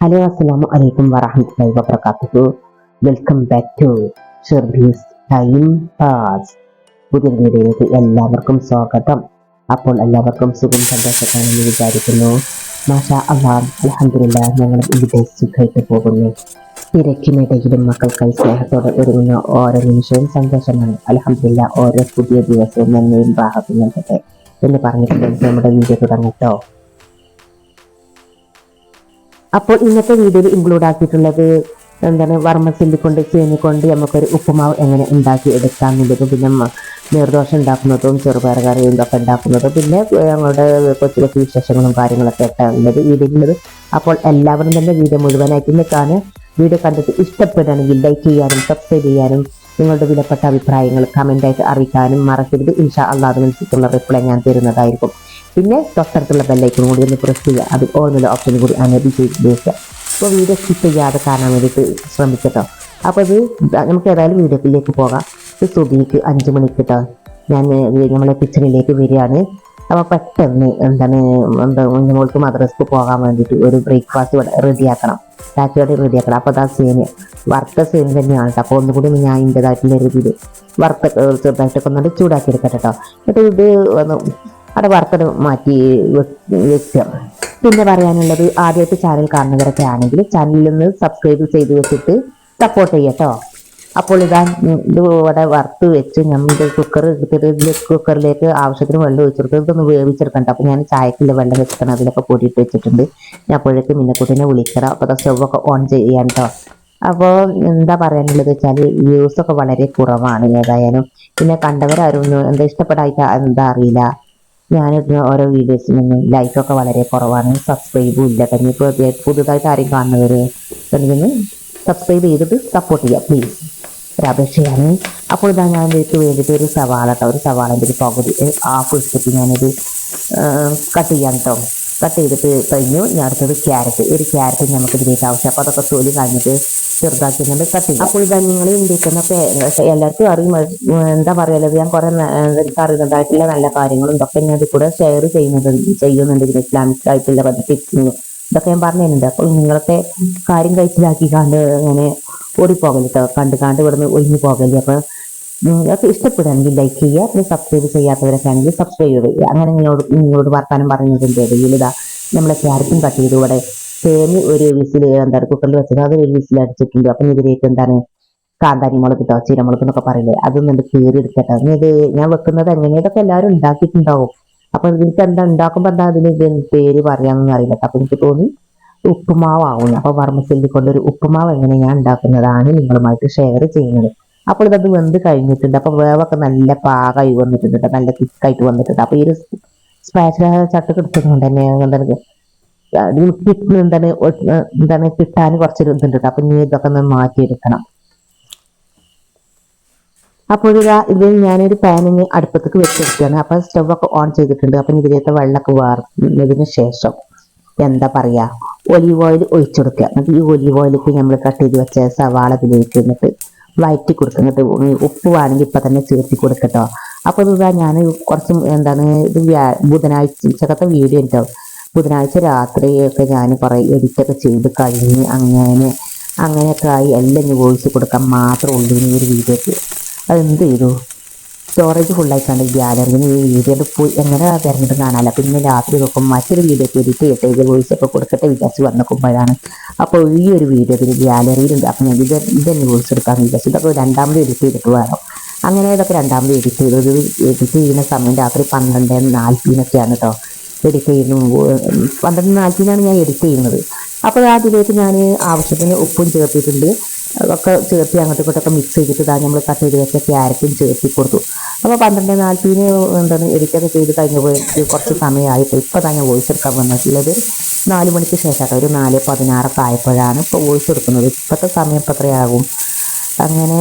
Hello അസ്സലാമു അലൈക്കും വറഹമത്തുള്ളാഹി വബറകാതുഹു വെൽക്കം ബാക്ക് ടു ഷെർബീസ് ടൈം പാസ്. പുതിയ വീഡിയോയിലേക്ക് എല്ലാവർക്കും സ്വാഗതം. അപ്പോൾ എല്ലാവർക്കും സുഖം സന്തോഷത്താണെന്ന് വിചാരിക്കുന്നു. മാഷാ അള്ളാം അലഹമില്ല ഞങ്ങൾ ഇവിടെ സുഖമായിട്ട് പോകുന്നു. തിരക്കിനിടയിലും മക്കൾക്കായി സ്നേഹത്തോടെ ഒരുങ്ങുന്ന ഓരോ നിമിഷവും സന്തോഷമാണ്. അലഹമില്ല ഓരോ പുതിയ ദിവസവും നന്മയും ബാഹത്തും നൽകട്ടെ എന്ന് പറഞ്ഞിട്ട് നമ്മുടെ വീഡിയോ തുടങ്ങട്ടോ അപ്പോൾ ഇന്നത്തെ വീഡിയോയിൽ ഇൻക്ലൂഡ് ആക്കിയിട്ടുള്ളത് എന്താണ്? വർമ്മസില്ലി കൊണ്ട് ചേനി കൊണ്ട് നമുക്കൊരു ഉപ്പുമാവ് എങ്ങനെ ഉണ്ടാക്കി എടുക്കാം പിന്നെ നീർദോഷം ഉണ്ടാക്കുന്നതും ചെറുപയർ കറിയും ഇതൊക്കെ ഉണ്ടാക്കുന്നതും. പിന്നെ ഞങ്ങളുടെ കൊച്ചു കൊച്ചു വിശേഷങ്ങളും കാര്യങ്ങളൊക്കെ ഉള്ളത് വീഡിയോയിലുള്ളത്. അപ്പോൾ എല്ലാവരും തന്നെ വീഡിയോ മുഴുവനായിട്ട് നിൽക്കാൻ വീഡിയോ കണ്ടിട്ട് ഇഷ്ടപ്പെടുകയാണെങ്കിൽ ലൈക്ക് ചെയ്യാനും സബ്സ്ക്രൈബ് ചെയ്യാനും നിങ്ങളുടെ വിലപ്പെട്ട അഭിപ്രായങ്ങൾ കമന്റായിട്ട് അറിയിക്കാനും മറക്കരുത്. ഇൻഷാ അള്ളാഹ് അതിനനുസരിച്ചുള്ള റിപ്ലൈ ഞാൻ തരുന്നതായിരിക്കും. പിന്നെ തൊട്ടടുത്തുള്ള ബെല്ലൈക്കൺ കൂടി ഒന്ന് പ്രസ് ചെയ്യുക. അത് ഓരോ ഓപ്ഷനും കൂടി അനേബിൾ ചെയ്ത് ഉപയോഗിക്കുക അപ്പോൾ വീഡിയോ സ്കിപ്പ് ചെയ്യാതെ കാണാൻ വേണ്ടിയിട്ട് ശ്രമിക്കട്ടോ. അപ്പോൾ ഇത് നമുക്ക് ഏതായാലും വീഡിയോയിലേക്ക് പോകാം. സുബിക്ക് അഞ്ച് മണിക്ക് കേട്ടോ ഞാൻ നമ്മളെ കിച്ചണിലേക്ക് വരികയാണ്. അപ്പോൾ പെട്ടെന്ന് എന്താണ് എന്താ മോൾക്ക് മദ്രസ്ക്ക് പോകാൻ വേണ്ടിയിട്ട് ഒരു ബ്രേക്ക്ഫാസ്റ്റ് ഇവിടെ റെഡിയാക്കണം. രാത്രിയോടെ റെഡിയാക്കണം. അപ്പോൾ അതാ സേമിയ. വറുത്ത സേമിയ തന്നെയാണ് കേട്ടോ. അപ്പോൾ ഒന്നുകൂടി ഞാൻ അതിന്റെതായിട്ടുള്ള രീതിയിൽ വറുത്ത ചെറുതായിട്ടൊക്കെ ഒന്നുകൂടി ചൂടാക്കി എടുക്കട്ടെ കേട്ടോ. എന്നിട്ട് ഇത് ഒന്ന് അവിടെ വറുത്തത് മാറ്റി വെക്കുക. പിന്നെ പറയാനുള്ളത് ആദ്യമായിട്ട് ചാനൽ കാണുന്നവരൊക്കെ ആണെങ്കിൽ ചാനലിൽ നിന്ന് സബ്സ്ക്രൈബ് ചെയ്ത് വെച്ചിട്ട് സപ്പോർട്ട് ചെയ്യട്ടോ അപ്പോൾ ഇതാ ഇവിടെ വറുത്ത് വെച്ച് നമ്മൾ കുക്കർ കുക്കറിലേക്ക് ആവശ്യത്തിന് വെള്ളം ഒഴിച്ചെടുത്ത്. ഇതൊന്ന് വേവിച്ചെടുക്കണ്ട. അപ്പോൾ ഞാൻ ചായക്കില്ല വെള്ളം വെച്ചിട്ടാണ് അതിലൊക്കെ പൊടിയിട്ട് വെച്ചിട്ടുണ്ട്. ഞാൻ അപ്പോഴേക്ക് മിന്നക്കുട്ടിനെ വിളിക്കണം അപ്പോൾ സ്റ്റൗവൊക്കെ ഓൺ ചെയ്യാൻ കേട്ടോ അപ്പോൾ എന്താ പറയാനുള്ളത് വെച്ചാൽ വ്യൂസ് ഒക്കെ വളരെ കുറവാണ് ഏതായാലും. പിന്നെ കണ്ടവരാരും എന്താ ഇഷ്ടപ്പെടായിട്ട് എന്താ അറിയില്ല. ഞാൻ ഓരോ വീഡിയോസിനൊന്നും ലൈക്കൊക്കെ വളരെ കുറവാണ്. സബ്സ്ക്രൈബും ഇല്ല. തന്നെ ഇപ്പോൾ പുതുതായിട്ട് ആരെയും കാണുന്നവർ സബ്സ്ക്രൈബ് ചെയ്തിട്ട് സപ്പോർട്ട് ചെയ്യുക പ്ലീസ് ഒരപേക്ഷയാണ് അപ്പോൾ ഇതാ ഞാൻ ഇതിലേക്ക് വേണ്ടിയിട്ട് ഒരു സവാള കേട്ടോ ഒരു സവാളന്റെ ഒരു പകുതി ഹാഫ് എടുത്തിട്ട് ഞാനിത് കട്ട് ചെയ്യാൻ കേട്ടോ കട്ട് ചെയ്തിട്ട് കഴിഞ്ഞു. ഞാൻ അടുത്തത് ക്യാരറ്റ് ഒരു ക്യാരറ്റ് നമുക്ക് ഇതിലേക്ക് ആവശ്യം. അപ്പോൾ അതൊക്കെ തൊലി കഴിഞ്ഞിട്ട് ചെറുതാക്കി നമ്മൾ കട്ട് ചെയ്യും. അപ്പോൾ ഇതാ നിങ്ങൾ ഇന്ത്യക്കുന്നൊക്കെ എല്ലാവർക്കും അറിയും. എന്താ പറയുള്ളത് ഞാൻ കുറേ എനിക്ക് അറിയുന്നതായിട്ടുള്ള നല്ല കാര്യങ്ങളും ഇതൊക്കെ ഞാൻ ഇതിൽ കൂടെ ഷെയർ ചെയ്യുന്നുണ്ട് ഇതിന് ഇസ്ലാമിക് ആയിട്ടുള്ള പദ്ധതി ഇതൊക്കെ ഞാൻ പറഞ്ഞിട്ടുണ്ട്. അപ്പോൾ നിങ്ങളൊക്കെ കാര്യം കഴിച്ചിലാക്കിക്കാണ്ട് അങ്ങനെ ഓടിപ്പോകൽ കേട്ടോ കണ്ട് കണ്ട് ഇവിടുന്ന് ഒഴിഞ്ഞു പോകൽ. അപ്പോൾ നിങ്ങൾക്ക് ഇഷ്ടപ്പെടുകയാണെങ്കിൽ ലൈക്ക് ചെയ്യുക. പിന്നെ സബ്സ്ക്രൈബ് ചെയ്യാത്തവരൊക്കെ ആണെങ്കിൽ സബ്സ്ക്രൈബ് ചെയ്യുക അങ്ങനെ നിങ്ങളോട് നിങ്ങളോട് വർത്താനം പറഞ്ഞതിന്റെ ഇടയിൽ ഇതാ നമ്മളെ ക്യാരറ്റും കട്ട് ചെയ്ത് ഇവിടെ സേമി ഒരു വിസിൽ എന്താണ് കുക്കറിൽ വെച്ചത് അത് ഒരു വിസിൽ അടിച്ചിട്ടുണ്ട്. അപ്പം ഇതിലേക്ക് എന്താണ് കാന്താരി മുളക് കിട്ടോ ചീരമുളക് എന്നൊക്കെ പറയില്ലേ അതൊന്നും കീറി എടുക്കട്ടെ ഇത് ഞാൻ വെക്കുന്നത് എങ്ങനെയൊക്കെ എല്ലാവരും ഉണ്ടാക്കിയിട്ടുണ്ടാവും. അപ്പൊ എനിക്ക് എന്താ ഉണ്ടാക്കുമ്പോൾ എന്താ അതിന് പേര് പറയാമെന്നൊന്നും അറിയില്ല. അപ്പൊ എനിക്ക് തോന്നി ഉപ്പുമാവ് ആവുന്നു അപ്പൊ വർമ്മസെല്ലി കൊണ്ടൊരു ഉപ്പുമാവ് എങ്ങനെ ഞാൻ ഉണ്ടാക്കുന്നതാണ് നിങ്ങളുമായിട്ട് ഷെയർ ചെയ്യുന്നത്. അപ്പോൾ ഇതത് വെന്ത് കഴിഞ്ഞിട്ടുണ്ട്. അപ്പൊ വേവൊക്കെ നല്ല പാകമായി വന്നിട്ടുണ്ട് ട്ടോ. നല്ല തിക്കായിട്ട് വന്നിട്ടുണ്ട്. അപ്പൊ ഈ ഒരു സ്പാച്ചില ചട്ടക്ക് എടുത്തതുകൊണ്ട് തന്നെ. എന്താണ് എന്താണ് എന്താണ് കിട്ടാൻ കുറച്ചൊരു ഇതുണ്ട്. അപ്പൊ ഇനി ഇതൊക്കെ ഒന്ന് മാറ്റിയെടുക്കണം. അപ്പോൾ ഇതാ ഇത് ഞാനൊരു പാനിന് അടുപ്പത്തേക്ക് വെച്ചെടുക്കുകയാണ്. അപ്പൊ സ്റ്റവ് ഒക്കെ ഓൺ ചെയ്തിട്ടുണ്ട് അപ്പൊ ഇതിലേക്ക് വെള്ളമൊക്കെ വാർന്നതിന് ശേഷം എന്താ പറയാ? ഒലീവ് ഓയിൽ ഒഴിച്ചെടുക്കുക എന്നിട്ട് ഈ ഒലീവ് ഓയിലേക്ക് നമ്മൾ കട്ട് ചെയ്ത് വെച്ച സവാള ഇതിലേക്ക് എന്നിട്ട് വയറ്റി കൊടുക്കുക. എന്നിട്ട് ഉപ്പ് വേണമെങ്കിൽ ഇപ്പൊ തന്നെ ചേർത്തി കൊടുക്കട്ടോ അപ്പോൾ ഇതാ ഞാൻ കുറച്ച് എന്താണ് ഇത് ബുധനാഴ്ചക്കത്തെ വീഡിയോ ഉണ്ടാവും ബുധനാഴ്ച രാത്രിയൊക്കെ ഞാൻ കുറെ എഡിറ്റൊക്കെ ചെയ്ത് കഴിഞ്ഞ് അങ്ങനെ അങ്ങനെയൊക്കെ ആയി എല്ലാം ഒഴിച്ച് കൊടുക്കാൻ മാത്രമേ ഉള്ളൂ ഈ ഒരു വീഡിയോക്ക്. അതെന്ത് ചെയ്തു? സ്റ്റോറേജ് ഫുള്ളായിട്ടാണ് ഗ്യാലറിയിൽ ഈ വീഡിയോ പോയി. എങ്ങനെ തിരഞ്ഞെടുത്ത് കാണാനല്ല പിന്നെ രാത്രി നോക്കും മറ്റൊരു വീഡിയോക്ക് എഡിറ്റ് ചെയ്തിട്ട് ഇത് വോയിസ് ഒക്കെ കൊടുക്കട്ടെ വിചാരിച്ച് വന്ന് നോക്കുമ്പോഴാണ് അപ്പോൾ ഈ ഒരു വീഡിയോ ഇതിൽ ഗ്യാലറിയിലുണ്ട് അപ്പം ഞാൻ ഇത് ഇതന്നെ വോയിസ് എടുക്കാൻ വിചാരിച്ചു. ഇതൊക്കെ രണ്ടാമത് എഡിറ്റ് ചെയ്തിട്ട് വേണം. അങ്ങനെ ഇതൊക്കെ രണ്ടാമത് എഡിറ്റ് ചെയ്തത് എഡിറ്റ് ചെയ്യുന്ന സമയം രാത്രി പന്ത്രണ്ട് നാൽപ്പതിനൊക്കെയാണ് കേട്ടോ എഡിറ്റ് ചെയ്യുന്നു. പന്ത്രണ്ട് നാൽപ്പതിനാണ് ഞാൻ എഡിറ്റ് ചെയ്യുന്നത്. അപ്പോൾ അതിലേക്ക് ഞാൻ ആവശ്യത്തിന് ഉപ്പും ചേർത്തിട്ടുണ്ട്. അതൊക്കെ ചേർത്തി അങ്ങോട്ടും ഇങ്ങോട്ടൊക്കെ മിക്സ് ചെയ്തിട്ട് ഇതാ നമ്മൾ കട്ട് ചെയ്ത് വെച്ച ക്യാരറ്റും ചേർത്തി കൊടുത്തു. അപ്പോൾ പന്ത്രണ്ട് നാൽപ്പതിന് എന്താണ് എഡിറ്റൊക്കെ ചെയ്ത് കഴിഞ്ഞപ്പോൾ കുറച്ച് സമയമായിട്ട് ഇപ്പോൾ തന്നെ വോയിസ് എടുക്കാൻ വന്നിട്ടുള്ളത്. നാല് മണിക്ക് ശേഷം ഒരു നാല് പതിനാറൊക്കെ ആയപ്പോഴാണ് ഇപ്പോൾ വോയിസ് എടുക്കുന്നത്. ഇപ്പോഴത്തെ സമയം ഇപ്പോൾ എത്രയാകും? അങ്ങനെ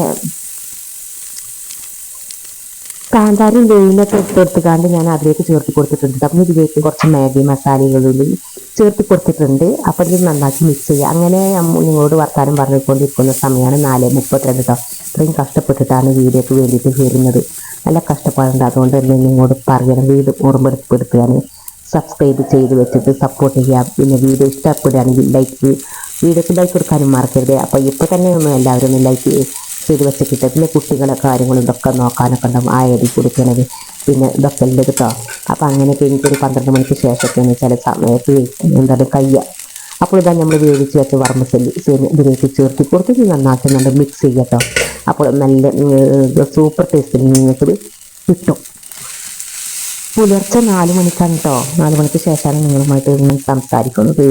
കാന്താരി വെയിലൊക്കെ എടുത്തെടുത്തുകാണ്ട് ഞാൻ അതിലേക്ക് ചേർത്ത് കൊടുത്തിട്ടുണ്ട്. അപ്പം ഇതിലേക്ക് കുറച്ച് മാഗി മസാലകളിൽ ചേർത്ത് കൊടുത്തിട്ടുണ്ട് അപ്പം ഇത് നന്നാക്കി മിക്സ് ചെയ്യുക അങ്ങനെ നിങ്ങളോട് വർത്താനം പറഞ്ഞുകൊണ്ടിരിക്കുന്ന സമയമാണ് നാല് മുപ്പത്തിരണ്ട് കേട്ടോ ഇത്രയും കഷ്ടപ്പെട്ടിട്ടാണ് വീഡിയോക്ക് വേണ്ടിയിട്ട് വരുന്നത്. നല്ല കഷ്ടപ്പാടുണ്ട്. അതുകൊണ്ട് തന്നെ നിങ്ങളോട് പറയണം. വീട് ഓർമ്മപ്പെടുത്തുകയാണ് സബ്സ്ക്രൈബ് ചെയ്ത് വെച്ചിട്ട് സപ്പോർട്ട് ചെയ്യാം. പിന്നെ വീഡിയോ ഇഷ്ടപ്പെടുകയാണെങ്കിൽ ലൈക്ക് വീഡിയോക്ക് ലൈക്ക് കൊടുക്കാനും മറക്കരുത്. അപ്പോൾ ഇപ്പോൾ തന്നെ ഒന്ന് എല്ലാവരും ഒന്ന് ലൈക്ക് ചെയ്ത് വെച്ചിട്ട് പിന്നെ കുട്ടികളെ കാര്യങ്ങളും ഇതൊക്കെ നോക്കാനൊക്കെ ഉണ്ടാവും ആ എഴുതി കൊടുക്കണത്. പിന്നെ ഇതൊക്കെ ഉണ്ട് കേട്ടോ? അപ്പോൾ അങ്ങനെയൊക്കെ എനിക്കൊരു പന്ത്രണ്ട് മണിക്ക് ശേഷമൊക്കെയാണ് ചില സമയത്ത് എന്താണ് കയ്യ. അപ്പോൾ ഇതാ നമ്മൾ വേവിച്ച് വെച്ച വർമ്മസെല്ലി ഇതിലേക്ക് ചേർത്ത് കൊടുത്ത് നന്നാക്കി നല്ല മിക്സ് ചെയ്യട്ടോ അപ്പോൾ നല്ല സൂപ്പർ ടേസ്റ്റിൽ നിങ്ങൾക്ക് കിട്ടും. പുലർച്ചെ നാല് മണിക്കാണ് കേട്ടോ. നാല് മണിക്ക് ശേഷമാണ് നിങ്ങളുമായിട്ട് സംസാരിക്കുന്നത്.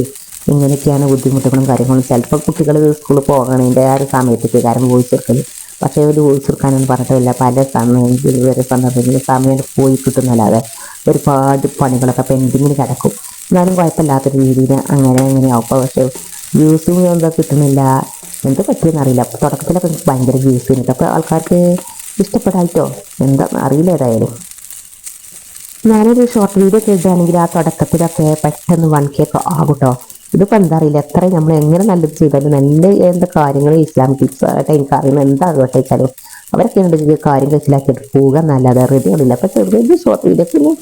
ഇങ്ങനെയൊക്കെയാണ് ബുദ്ധിമുട്ടുകളും കാര്യങ്ങളും. ചിലപ്പോൾ കുട്ടികൾ സ്കൂളിൽ പോകണതിന്റെ ആ ഒരു സമയത്തേക്ക് കാരണം വോയിസ് കൊടുക്കൽ പക്ഷേ ഒരു വോയിസ് കൊടുക്കാനൊന്നും പറഞ്ഞിട്ടില്ല. പല സമയത്തിൽ വരെ സന്ദർഭങ്ങളിൽ സമയം പോയി കിട്ടുന്നല്ലാതെ ഒരുപാട് പണികളൊക്കെ പെൻഡിങ്ങിന് കിടക്കും. എന്നാലും കുഴപ്പമില്ലാത്ത രീതിയിൽ അങ്ങനെ അങ്ങനെയാവും അപ്പോൾ പക്ഷേ വ്യൂസും എന്താ കിട്ടുന്നില്ല? എന്ത് പറ്റിയെന്നറിയില്ല തുടക്കത്തിലൊക്കെ ഭയങ്കര വ്യൂസ് കിട്ടും. അപ്പോൾ ആൾക്കാർക്ക് ഇഷ്ടപ്പെടായിട്ടോ? എന്താ അറിയില്ല ഏതായാലും. ഞാനൊരു ഷോർട്ട് വീഡിയോ ഇടുകയാണെങ്കിൽ ആ തുടക്കത്തിലൊക്കെ പെട്ടെന്ന് വൺ കെ ഒക്കെ ആകൂട്ടോ ഇതിപ്പോൾ എന്താ അറിയില്ല. എത്ര നമ്മൾ എങ്ങനെ നല്ലത് ചെയ്താലും നല്ല എന്താ കാര്യങ്ങൾ ഇസ്ലാമിക് ടിപ്സ് ആയിട്ട് എനിക്ക് അറിയുന്നത് എന്താകട്ടെ വെച്ചാലും അവരൊക്കെ ഉണ്ട് കാര്യം കഴിച്ചിലാക്കിയിട്ട് പോവുക എന്നല്ലാതെ റെഡിയാവില്ല അപ്പോൾ ചെറുതായിട്ട് ഷോർട്ട് വീഡിയോ പിന്നെ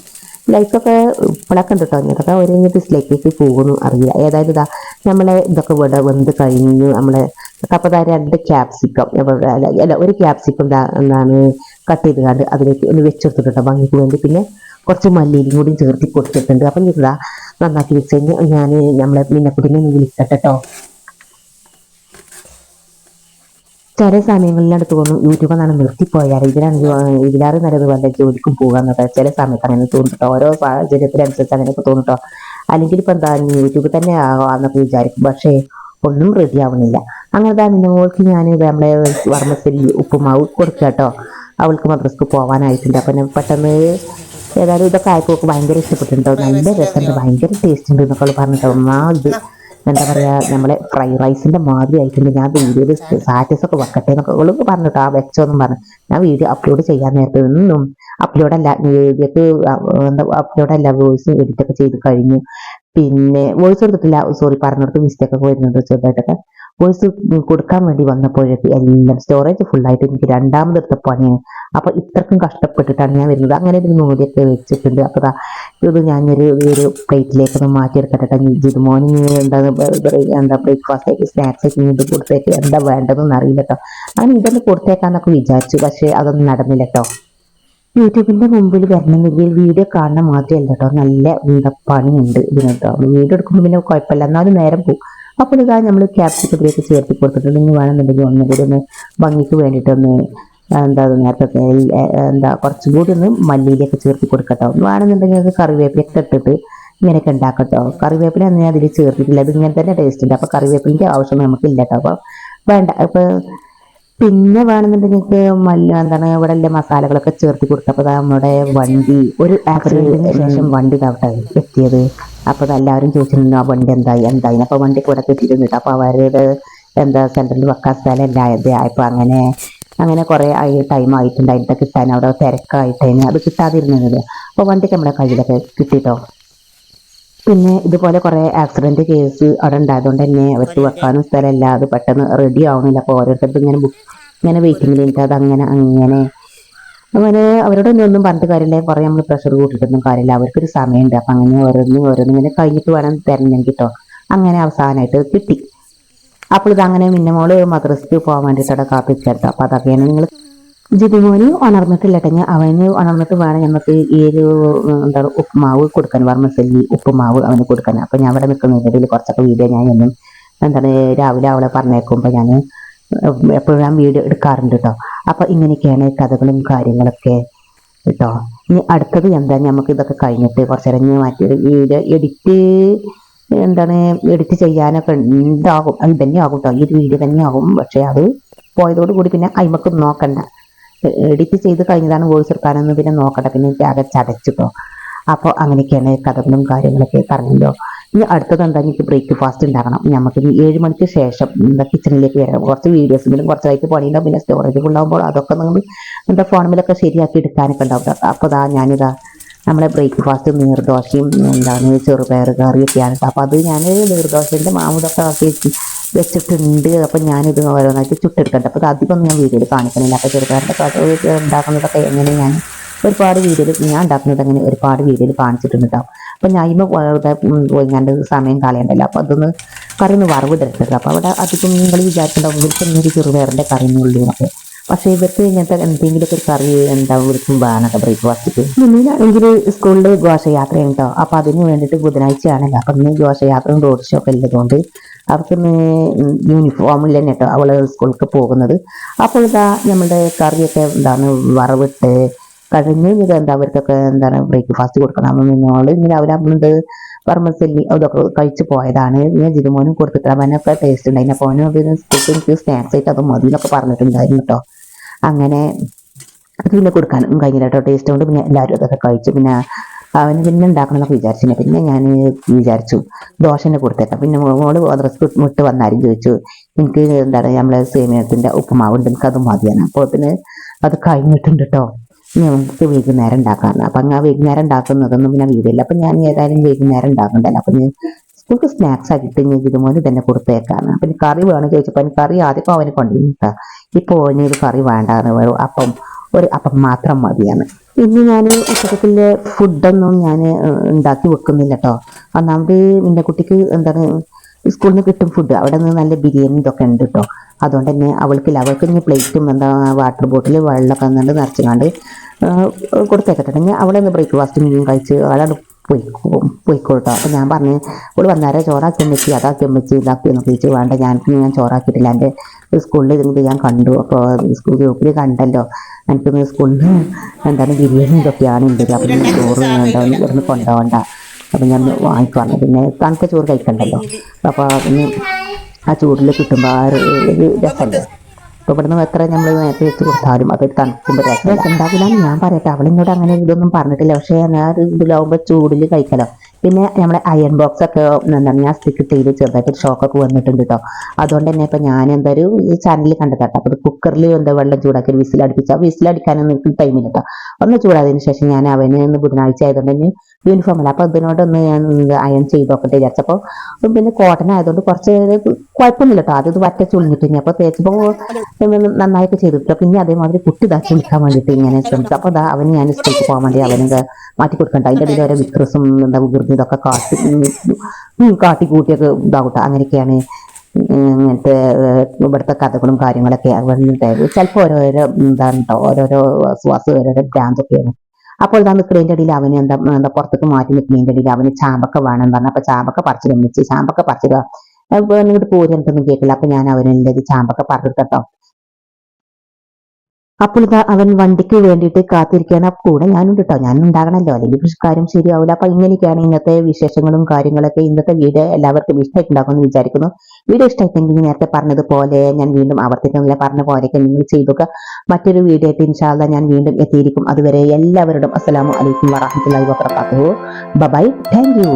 ലൈക്കൊക്കെ ഇപ്പോഴൊക്കെ ഉണ്ട് കേട്ടോ അതൊക്കെ ഒരു ഡിസ്ലൈക്കിലേക്ക് പോകുന്നു. അറിയില്ല. ഏതായാലും ഇതാ നമ്മളെ ഇതൊക്കെ ഇവിടെ വെന്ത് കഴിഞ്ഞു. നമ്മളെ അപ്പോൾ ഇതാ രണ്ട് ക്യാപ്സിക്കം അല്ല ഒരു ക്യാപ്സിക്കം എന്താണ് കട്ട് ചെയ്ത് കണ്ട് അതിലേക്ക് ഒന്ന് വെച്ചെടുത്തിട്ടുണ്ടോ ഭംഗിക്ക് വേണ്ടി. പിന്നെ കുറച്ച് മല്ലിയിലും കൂടി ചേർത്തി കൊടുത്തിട്ടുണ്ട്. അപ്പം ഇതാ നന്നാക്കി വെച്ച് കഴിഞ്ഞ് ഞാൻ നമ്മളെ മിന്നക്കുട്ടിനെ ഒന്ന് വിളിക്കട്ടെ കേട്ടോ ചില അടുത്ത് തോന്നും യൂട്യൂബ് എന്നാണ് നിർത്തിപ്പോയാൽ ഇതിനാണ് ഇതിലാറ് നല്ലത് വല്ല ജോലിക്കും പോകാന്നൊക്കെ ചില സമയത്ത് അങ്ങനെ തോന്നിട്ടോ ഓരോ സാഹചര്യത്തിനനുസരിച്ച് അങ്ങനെയൊക്കെ തോന്നിട്ടോ അല്ലെങ്കിൽ ഇപ്പം എന്താ യൂട്യൂബ് തന്നെ ആവാന്നൊക്കെ വിചാരിക്കും. പക്ഷേ ഒന്നും റെഡി ആവുന്നില്ല അങ്ങനെ താ മോൾക്ക് ഞാൻ നമ്മളെ വർമ്മത്തിൽ ഉപ്പുമാവ് കൊടുക്കുക കേട്ടോ അവൾക്ക് മദ്രസ്ക്ക് പോകാനായിട്ടുണ്ട് അപ്പം പെട്ടെന്ന് ഏതായാലും ഇതൊക്കെ ആയപ്പോൾ ഭയങ്കര ഇഷ്ടപ്പെട്ടിട്ടുണ്ടോ. നല്ല രസമുണ്ട്. ഭയങ്കര ടേസ്റ്റ് ഉണ്ട് എന്നൊക്കെ പറഞ്ഞിട്ടോ ആ എന്താ പറയുക നമ്മളെ ഫ്രൈ റൈസിന്റെ മാതിരി ആയിട്ടുണ്ട്. ഞാൻ വീഡിയോയിൽ സ്റ്റാറ്റസ് ഒക്കെ വെക്കട്ടെ എന്നൊക്കെ അവൾ പറഞ്ഞിട്ടോ ആ വെച്ചോന്നും പറഞ്ഞു. ഞാൻ വീഡിയോ അപ്ലോഡ് ചെയ്യാൻ നേരത്തെ നിന്നും അപ്ലോഡല്ല വീഡിയോക്ക് എന്താ അപ്ലോഡല്ല വോയിസ് എഡിറ്റൊക്കെ ചെയ്ത് കഴിഞ്ഞു. പിന്നെ വോയിസ് എടുത്തിട്ടില്ല സോറി പറഞ്ഞിടത്ത് മിസ്റ്റേക്കൊക്കെ വരുന്നുണ്ട് ചെറുതായിട്ടൊക്കെ. വോയിസ് കൊടുക്കാൻ വേണ്ടി വന്നപ്പോഴേക്ക് എല്ലാം സ്റ്റോറേജ് ഫുള്ളായിട്ട് എനിക്ക് രണ്ടാമത് എടുത്ത പണിയാണ് അപ്പോൾ ഇത്രക്കും കഷ്ടപ്പെട്ടിട്ടാണ് ഞാൻ വരുന്നത്. അങ്ങനെ ഒരു നൂലൊക്കെ വെച്ചിട്ടുണ്ട്. അപ്പോൾ ഇത് ഞാനൊരു ഒരു പ്ലേറ്റിലേക്ക് ഒന്ന് മാറ്റിയെടുക്കട്ടെ ജിത് മോർണിംഗ് എന്താ എന്താ ബ്രേക്ക്ഫാസ്റ്റ് സ്നാക്സ് ആയിട്ട് ഇത് കൊടുത്തേക്ക് എന്താ വേണ്ടതെന്ന് അറിയില്ല കേട്ടോ. അങ്ങനെ ഇതൊന്ന് കൊടുത്തേക്കാന്നൊക്കെ വിചാരിച്ചു. പക്ഷേ അതൊന്നും നടന്നില്ല കേട്ടോ. യൂട്യൂബിന്റെ മുമ്പിൽ വരണമെങ്കിൽ വീഡിയോ കാണുന്ന മാത്രമല്ല കേട്ടോ. നല്ല എന്താ പണിയുണ്ട് ഇതിന് കേട്ടോ വീഡിയോ എടുക്കുമ്പോൾ പിന്നെ കുഴപ്പമില്ല. എന്നാലും നേരം പോകും. അപ്പോൾ ഇതാ നമ്മൾ ക്യാപ്സിക്കത്തിലേക്ക് ചേർത്ത് കൊടുത്തിട്ടുണ്ട്. ഇനി വേണമെന്നുണ്ടെങ്കിൽ ഒന്നുകൂടി ഒന്ന് ഭംഗിക്ക് വേണ്ടിയിട്ടൊന്ന് എന്താ നേരത്തെ എന്താ കുറച്ചും കൂടി ഒന്ന് മല്ലിയിലേക്ക് ചേർത്ത് കൊടുക്കട്ടോ. വേണമെന്നുണ്ടെങ്കിൽ അത് കറിവേപ്പിലൊക്കെ ഇട്ടിട്ട് ഇങ്ങനെയൊക്കെ ഉണ്ടാക്കട്ടോ. കറിവേപ്പില ഞാൻ അതിൽ ചേർത്തിട്ടില്ല. അത് ഇങ്ങനെ തന്നെ ടേസ്റ്റ് ഉണ്ട്. അപ്പോൾ കറിവേപ്പിലിന്റെ ആവശ്യം നമുക്കില്ല കേട്ടോ. അപ്പോൾ വേണ്ട. അപ്പോൾ പിന്നെ വേണമെന്നുണ്ടെങ്കിൽ മല്ല എന്താണ് ഇവിടെ എല്ലാ മസാലകളൊക്കെ ചേർത്ത് കൊടുത്തപ്പോൾ നമ്മുടെ വണ്ടി ഒരു ആക്സിഡന്റിന് ശേഷം വണ്ടി തവട്ടെ എത്തിയത്. അപ്പോൾ എല്ലാവരും ചോദിച്ചിരുന്നു ആ വണ്ടി എന്തായി? എന്തായി? അപ്പോൾ വണ്ടി കൂടെ കിട്ടിയിട്ടുണ്ട് അപ്പോൾ അവരുടെ എന്താ സെന്ററിൽ വെക്കാൻ സ്ഥലം ഇല്ലായത് ആയപ്പോൾ അങ്ങനെ അങ്ങനെ കുറേ ആയി ടൈം ആയിട്ടുണ്ട്. അതിന്റെ കിട്ടാൻ അവിടെ തിരക്കായിട്ടേന്. അത് കിട്ടാതിരുന്നത് അപ്പോൾ വണ്ടിക്ക് നമ്മുടെ കയ്യിലൊക്കെ കിട്ടിട്ടോ? പിന്നെ ഇതുപോലെ കുറേ ആക്സിഡന്റ് കേസ് അവിടെ ഉണ്ടായതുകൊണ്ട് തന്നെ അവർക്ക് വെക്കാനും സ്ഥലമില്ല. അത് പെട്ടെന്ന് റെഡി ആവുന്നില്ല. അപ്പോൾ ഓരോരുത്തർക്കും ഇങ്ങനെ ഇങ്ങനെ വെയിറ്റിംഗിൽ എനിക്ക് അത് അങ്ങനെ. അങ്ങനെ അങ്ങനെ അവരോട് ഒന്നും പറഞ്ഞിട്ട് കാര്യമില്ല. കുറേ നമ്മൾ പ്രഷർ കൂട്ടിയിട്ടൊന്നും കാര്യമില്ല. അവർക്കൊരു സമയമുണ്ട്. അപ്പം അങ്ങനെ ഓരോന്നും ഓരോന്നും ഇങ്ങനെ കഴിഞ്ഞിട്ട് വേണം തരണമെങ്കിൽ കേട്ടോ അങ്ങനെ അവസാനമായിട്ട് കിട്ടി. അപ്പോൾ ഇതങ്ങനെ മിന്നമോൾ മദ്രസയ്ക്ക് പോകാൻ വേണ്ടിയിട്ട് അവിടെ കാത്തിരിക്കട്ടോ അപ്പോൾ അതൊക്കെയാണ് നിങ്ങൾ ജിതിമോന് ഉണർന്നിട്ടില്ലട്ടെങ്കിൽ അവന് ഉണർന്നിട്ട് വേണം നമുക്ക് ഈ ഒരു എന്താ പറയുക ഉപ്പുമാവ് കൊടുക്കാൻ വർമ്മസല്ലി ഉപ്പുമാവ് അവന് കൊടുക്കാൻ. അപ്പം ഞാൻ അവിടെ നിൽക്കുന്നതിൽ കുറച്ചൊക്കെ വീഡിയോ ഞാൻ എന്നും എന്താണ് രാവിലെ അവളെ പറഞ്ഞേക്കുമ്പോൾ ഞാൻ എപ്പോഴും ഞാൻ വീഡിയോ എടുക്കാറുണ്ട് കേട്ടോ അപ്പം ഇങ്ങനെയൊക്കെയാണ് കഥകളും കാര്യങ്ങളൊക്കെ കേട്ടോ ഇനി അടുത്തത് എന്താ? നമുക്ക് ഇതൊക്കെ കഴിഞ്ഞിട്ട് കുറച്ച് നേരം മാറ്റി വീഡിയോ എഡിറ്റ് എന്താണ് എഡിറ്റ് ചെയ്യാനൊക്കെ ഉണ്ടാകും അത് തന്നെ ആകും കേട്ടോ ഈ ഒരു വീഡിയോ തന്നെ ആകും പക്ഷേ അത് പോയതോടുകൂടി പിന്നെ അയിമക്ക് നോക്കണ്ട. എഡിറ്റ് ചെയ്ത് കഴിഞ്ഞതാണ് വോയിസ് എടുക്കാനൊന്നും പിന്നെ നോക്കട്ടെ. പിന്നെ എനിക്ക് ആകെ ചടച്ചിട്ടോ അപ്പോൾ അങ്ങനെയൊക്കെയാണ് കഥകളും കാര്യങ്ങളൊക്കെ പറഞ്ഞല്ലോ. ഇനി അടുത്തത് എന്താ? എനിക്ക് ബ്രേക്ക്ഫാസ്റ്റ് ഉണ്ടാക്കണം നമുക്ക് ഇനി ഏഴ് മണിക്ക് ശേഷം എന്താ കിച്ചണിലേക്ക് വരാം കുറച്ച് വീഡിയോസ് എന്തെങ്കിലും കുറച്ചായിട്ട് പണിയുണ്ടാവും. പിന്നെ സ്റ്റോറേജ് ഉണ്ടാകുമ്പോൾ അതൊക്കെ നമ്മൾ എന്താ ഫോണിലൊക്കെ ശരിയാക്കി എടുക്കാനൊക്കെ ഉണ്ടാവും. അപ്പോൾ ഇതാ ഞാനിതാ നമ്മളെ ബ്രേക്ക്ഫാസ്റ്റ് നീർദോശയും എന്താണ് ചെറുപയർ കറിയൊക്കെയാണ്. അപ്പോൾ അത് ഞാൻ നീർദോശന്റെ മാമുതൊക്കെ ആക്കി വെച്ച് വെച്ചിട്ടുണ്ട്. അപ്പോൾ ഞാനിത് ഓരോന്നായിട്ട് ചുട്ടെടുക്കട്ടെ അപ്പോൾ അധികം ഞാൻ വീഡിയോയിൽ കാണിക്കണില്ല. അപ്പോൾ ചെറുപയറിന്റെ പാട്ട് ഉണ്ടാക്കുന്നതൊക്കെ എങ്ങനെ ഞാൻ ഒരുപാട് വീഡിയോയിൽ ഞാൻ ഉണ്ടാക്കുന്നത് അങ്ങനെ ഒരുപാട് വീഡിയോയിൽ കാണിച്ചിട്ടുണ്ട് കേട്ടോ അപ്പം ഞാൻ ഇമ്മ വെറുതെ പോയിങ്ങാണ്ട് സമയം കളയണ്ടല്ലോ. അപ്പോൾ അതൊന്ന് കറി ഒന്ന് വറവിടരുത് അപ്പോൾ അവിടെ അധികം നിങ്ങൾ വിചാരിച്ചിട്ടുണ്ടാവും ഇവർക്ക് ഒരു ചെറുപയറിന്റെ കറി ഉള്ളൂ എന്നൊക്കെ പക്ഷേ ഇവർക്ക് ഇങ്ങനത്തെ എന്തെങ്കിലുമൊക്കെ ഒരു കറി എന്താ ഇവർക്കും വേണമൊക്കെ പിന്നീട് പിന്നീടാണെങ്കിൽ സ്കൂളിൽ ഘോഷയാത്ര ഉണ്ടോ അപ്പോൾ അതിന് വേണ്ടിയിട്ട് ബുധനാഴ്ചയാണല്ലോ അപ്പം ഇന്ന് ഘോഷയാത്രയും റോഡ് ഷോ ഒക്കെ ഉള്ളതുകൊണ്ട് അവർക്ക് യൂണിഫോം യൂണിഫോമിൽ തന്നെ കേട്ടോ. അവൾ സ്കൂളിലേക്ക് പോകുന്നത്. അപ്പോൾ ഇതാ നമ്മുടെ കറിയൊക്കെ എന്താണ് വറവിട്ട് കഴിഞ്ഞ് ഇത് എന്താ അവർക്കൊക്കെ എന്താണ് ബ്രേക്ക്ഫാസ്റ്റ് കൊടുക്കണം. നിന്നോട് ഇങ്ങനെ അവരമ്മത് പറമ്പസല്ലി അതൊക്കെ കഴിച്ചു പോയതാണ്. ഞാൻ ജിതുമോനും കൊടുത്തിട്ട് അവനൊക്കെ ടേസ്റ്റ് ഉണ്ടായിരുന്നു അപ്പോൾ അവനും സ്കൂളിൽ എനിക്ക് സ്നാക്സ് ആയിട്ട് അത് മതി എന്നൊക്കെ പറഞ്ഞിട്ടുണ്ടായിരുന്നു കേട്ടോ. അങ്ങനെ അത് പിന്നെ കൊടുക്കാനും കഴിഞ്ഞില്ല കേട്ടോ. ടേസ്റ്റ് കൊണ്ട് പിന്നെ എല്ലാവരും അതൊക്കെ കഴിച്ചു. പിന്നെ അവന് പിന്നെ ഉണ്ടാക്കണം എന്നൊക്കെ വിചാരിച്ചില്ല പിന്നെ ഞാൻ വിചാരിച്ചു ദോശ തന്നെ കൊടുത്തേക്കാം. പിന്നെ മോൾ മദ്രസ് വിട്ട് വന്നാലും ചോദിച്ചു എനിക്ക് എന്താണ് നമ്മളെ സേമിയത്തിന്റെ ഉപ്പുമാവ് ഉണ്ട് എനിക്ക് അത് മതിയാണ് അപ്പോൾ പിന്നെ അത് കഴിഞ്ഞിട്ടുണ്ട് കേട്ടോ. നമുക്ക് വൈകുന്നേരം ഉണ്ടാക്കാറുണ്ട് അപ്പം ആ വൈകുന്നേരം ഉണ്ടാക്കുന്നതൊന്നും പിന്നെ വീടില്ല അപ്പം ഞാൻ ഏതായാലും വൈകുന്നേരം ഉണ്ടാക്കണ്ടല്ലോ. അപ്പം ഞാൻ സ്കൂൾക്ക് സ്നാക്സ് ആക്കിയിട്ട് ഞാൻ ഇതുപോലെ തന്നെ കൊടുത്തേക്കാണ് ഇനി കറി വേണം ചോദിച്ചപ്പോൾ അതിന് കറി ആദ്യം അവന് കൊണ്ടുവന്നിട്ടാ ഇപ്പോൾ അവന് ഒരു കറി വേണ്ടാന്ന് വരും അപ്പം ഒരു അപ്പം മാത്രം മതിയാണ് ഇനി ഞാൻ ഉച്ചക്കത്തിലെ ഫുഡൊന്നും ഞാൻ ഉണ്ടാക്കി വെക്കുന്നില്ല കേട്ടോ ഒന്നാമത് എന്റെ കുട്ടിക്ക് എന്താണ് സ്കൂളിൽ നിന്ന് കിട്ടും ഫുഡ് അവിടെ നിന്ന് നല്ല ബിരിയാണി ഇതൊക്കെ ഉണ്ട് കേട്ടോ അതുകൊണ്ട് തന്നെ അവൾക്കില്ല അവൾക്ക് ഇനി പ്ലേറ്റും എന്താ വാട്ടർ ബോട്ടിൽ വെള്ളമൊക്കെ എന്നിട്ട് നിറച്ചുകൊണ്ട് കൊടുത്തേക്കട്ടെ. ഇനി അവിടെ നിന്ന് ബ്രേക്ക്ഫാസ്റ്റ് മീൻ കഴിച്ച് അവിടെ പോയിക്കോ പോയിക്കോട്ടോ. അപ്പം ഞാൻ പറഞ്ഞു ഇവിടെ വന്നേരം ചോറാക്കി അമ്മച്ചി അതാക്കി അമ്മച്ചി ഇതാക്കി എന്ന് ചോദിച്ചു വേണ്ട ഞാൻ ഞാൻ ചോറാക്കിയിട്ടില്ല. എന്റെ സ്കൂളിൽ ഇത് ഞാൻ കണ്ടു. അപ്പോൾ സ്കൂൾ ഗ്രൂപ്പിൽ കണ്ടല്ലോ. എനിക്കൊന്ന് സ്കൂളിൽ എന്താണ് ബിരിയാണി ഇതൊക്കെയാണ് ഉണ്ടത് അപ്പം ചോറ് വേണ്ട ഇവിടുന്ന് കൊണ്ടുപോകണ്ട. അപ്പം ഞാൻ വാങ്ങിക്കുവാണ് പിന്നെ തണുത്ത ചോറ് കഴിക്കണ്ടല്ലോ. അപ്പോൾ അതിന് ആ ചൂടിൽ കിട്ടുമ്പോൾ ആ ഒരു രസമല്ലേ അപ്പോൾ ഇവിടുന്ന് എത്ര നമ്മൾ നേരത്തെ വെച്ച് കൊടുത്താലും അത് തണുക്കുമ്പോൾ രസം ഉണ്ടാവില്ല എന്ന് ഞാൻ പറയട്ടെ അവളിന്നോട് അങ്ങനെ ഇതൊന്നും പറഞ്ഞിട്ടില്ല. പക്ഷേ ഞാൻ ഇതിലാവുമ്പോൾ ചൂടിൽ കഴിക്കലോ. പിന്നെ നമ്മുടെ അയൺ ബോക്സ് ഒക്കെ എന്താണ് ഞാൻ സ്റ്റിക്ക് ചെയ്ത് ചെറുതായിട്ട് ഷോക്കൊക്കെ വന്നിട്ടുണ്ട് കേട്ടോ അതുകൊണ്ട് തന്നെ ഇപ്പം ഞാൻ എന്തൊരു ചാനലിൽ കണ്ടതാട്ടോ അപ്പോൾ കുക്കറിൽ എന്താ വെള്ളം ചൂടാക്കി ഒരു വിസിലടിപ്പിച്ച ആ വിസിലടിക്കാനൊന്നും ടൈമില്ല കേട്ടോ ഒന്ന് ചൂടാതിന് ശേഷം ഞാൻ അവന് ബുധനാഴ്ച ആയതുകൊണ്ട് തന്നെ യൂണിഫോം അല്ല. അപ്പോൾ ഇതിനോടൊന്ന് ഞാൻ അയൺ ചെയ്ത് നോക്കട്ടെ വിചാരിച്ചപ്പോൾ പിന്നെ കോട്ടൺ ആയതുകൊണ്ട് കുറച്ച് കുഴപ്പമൊന്നുമില്ല കേട്ടോ അത് ഇത് വറ്റ ചുളിഞ്ഞിട്ട് ഇനി അപ്പോൾ തേച്ചപ്പോൾ നന്നായിട്ട് ചെയ്തിട്ടില്ല പിന്നെ അതേമാതിരി കുട്ടി ഇതാ ചുളിക്കാൻ വേണ്ടിയിട്ട് ഇങ്ങനെ ശ്രമിച്ചു. അപ്പോൾ ഇതാ അവന് ഞാൻ സ്കൂളിൽ പോകാൻ വേണ്ടി അവന് മാറ്റി കൊടുക്കണ്ട. അതിന്റെ ഇടയിൽ ഓരോ വിക്രസും എന്താ വികൃതി ഇതൊക്കെ കാട്ടി കാട്ടി കൂട്ടിയൊക്കെ ഇതാകട്ടെ അങ്ങനെയൊക്കെയാണ് ഇങ്ങനത്തെ ഇവിടുത്തെ കഥകളും കാര്യങ്ങളൊക്കെ അതുപോലെ ചിലപ്പോൾ ഓരോരോ എന്താണ് കേട്ടോ ഓരോരോ ശ്വാസം ഓരോരോ ഭ്രാന്തൊക്കെയാണ് അപ്പോൾ ഇതാ നിൽക്കുന്നതിന്റെ ഇടയിൽ അവന് എന്താ എന്താ പുറത്തേക്ക് മാറ്റി നിൽക്കുന്നതിന്റെ ഇടയിൽ അവന് ചാമ്പക്ക വേണം പറഞ്ഞു. അപ്പൊ ചാമ്പക്ക പറിച്ചു തന്നിച്ച് ചാമ്പക്ക പറിച്ചത് ഇങ്ങോട്ട് പോരണ്ടൊന്നും കേൾക്കില്ല. അപ്പൊ ഞാൻ അവനെ ചാമ്പക്ക പറഞ്ഞു കേട്ടോ. അപ്പോൾ ഇതാ അവൻ വണ്ടിക്ക് വേണ്ടിയിട്ട് കാത്തിരിക്കുകയാണ്. കൂടെ ഞാനുണ്ട് കേട്ടോ ഞാൻ ഉണ്ടാകണമല്ലോ അല്ലെങ്കിൽ കാര്യം ശരിയാവില്ല അപ്പൊ ഇങ്ങനെയൊക്കെയാണ് ഇന്നത്തെ വിശേഷങ്ങളും കാര്യങ്ങളൊക്കെ ഇന്നത്തെ വീഡിയോ എല്ലാവർക്കും ഇഷ്ടമായിട്ടുണ്ടാകുമെന്ന് വിചാരിക്കുന്നു. വീഡിയോ ഇഷ്ടമായിട്ടെങ്കിൽ നേരത്തെ പറഞ്ഞതുപോലെ ഞാൻ വീണ്ടും ആവർത്തിക്കുന്നില്ല. പറഞ്ഞ പോലെയൊക്കെ നിങ്ങൾ ചെയ്തൊക്കെ മറ്റൊരു വീഡിയോ ഇൻഷാല്ല ഞാൻ വീണ്ടും എത്തിയിരിക്കും. അതുവരെ എല്ലാവരോടും അസ്സലാമു അലൈക്കും വറഹമത്തുള്ളാഹി വബറകാതുഹു. Bye thank you.